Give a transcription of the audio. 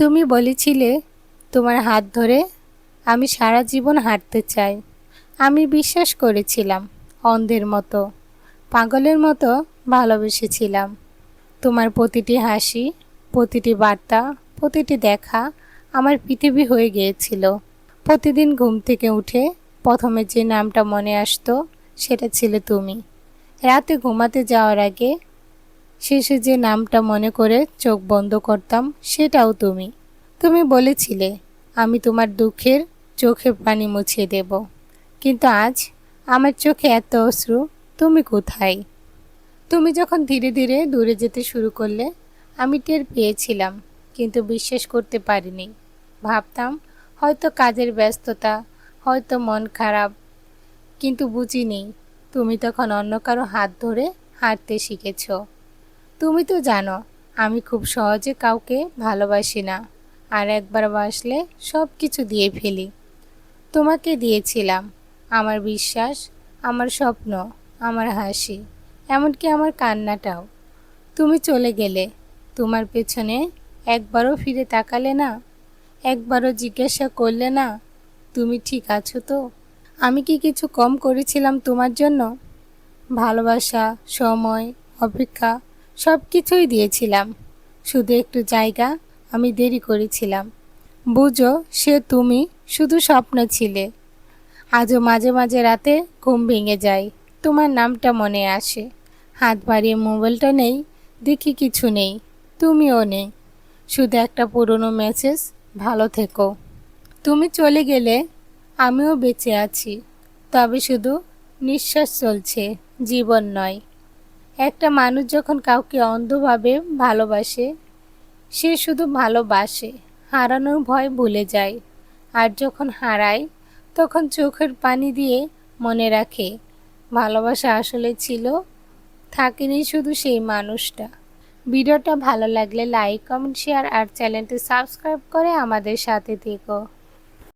তুমি বলেছিলে, তোমার হাত ধরে আমি সারা জীবন হাঁটতে চাই। আমি বিশ্বাস করেছিলাম, অন্ধের মতো, পাগলের মতো ভালোবেসেছিলাম। তোমার প্রতিটি হাসি, প্রতিটি বার্তা, প্রতিটি দেখা আমার পৃথিবী হয়ে গিয়েছিল। প্রতিদিন ঘুম থেকে উঠে প্রথমে যে নামটা মনে আসতো, সেটা ছিল তুমি। রাতে ঘুমাতে যাওয়ার আগে শেষে যে নামটা মনে করে চোখ বন্ধ করতাম, সেটাও তুমি। তুমি বলেছিলে, আমি তোমার দুঃখের চোখে পানি মুছিয়ে দেব। কিন্তু আজ আমার চোখে এত অশ্রু, তুমি কোথায়? তুমি যখন ধীরে ধীরে দূরে যেতে শুরু করলে, আমি টের পেয়েছিলাম, কিন্তু বিশ্বাস করতে পারিনি। ভাবতাম, হয়তো কাজের ব্যস্ততা, হয়তো মন খারাপ। কিন্তু বুঝিনি, তুমি তখন অন্য কারও হাত ধরে হাঁটতে শিখেছ। তুমি তো জানো, আমি খুব সহজে কাউকে ভালোবাসি না। আর একবার বাসলে সব কিছু দিয়ে ফেলি। তোমাকে দিয়েছিলাম, আমার বিশ্বাস, আমার স্বপ্ন, আমার হাসি, এমনকি আমার কান্নাটাও। তুমি চলে গেলে, তোমার পেছনে একবারও ফিরে তাকালে না? একবারও জিজ্ঞাসা করলে না? তুমি ঠিক আছো তো? আমি কি কিছু কম করেছিলাম তোমার জন্য? ভালোবাসা, সময়, অপেক্ষা সব কিছুই দিয়েছিলাম। শুধু একটু জায়গা আমি দেরি করেছিলাম। বুঝো, সে তুমি শুধু স্বপ্ন ছিলে। আজও মাঝে মাঝে রাতে ঘুম ভেঙে যায়। তোমার নামটা মনে আসে। হাত বাড়িয়ে মোবাইলটা নেই, দেখি কিছু নেই, তুমিও নেই। শুধু একটা পুরনো মেসেজ ভালো থেকো। তুমি চলে গেলে আমিও বেঁচে আছি। তবে শুধু নিঃশ্বাস চলছে, জীবন নয়। একটা মানুষ যখন কাউকে অন্ধভাবে ভালোবাসে, সে শুধু ভালোবাসে, হারানোর ভয় ভুলে যায়। আর যখন হারায়, তখন চোখের পানি দিয়ে মনে রাখে, ভালোবাসা আসলে ছিল, থাকেনি শুধু সেই মানুষটা। ভিডিওটা ভালো লাগলে লাইক কমেন্ট শেয়ার আর চ্যানেলটি সাবস্ক্রাইব করে আমাদের সাথে থেকো।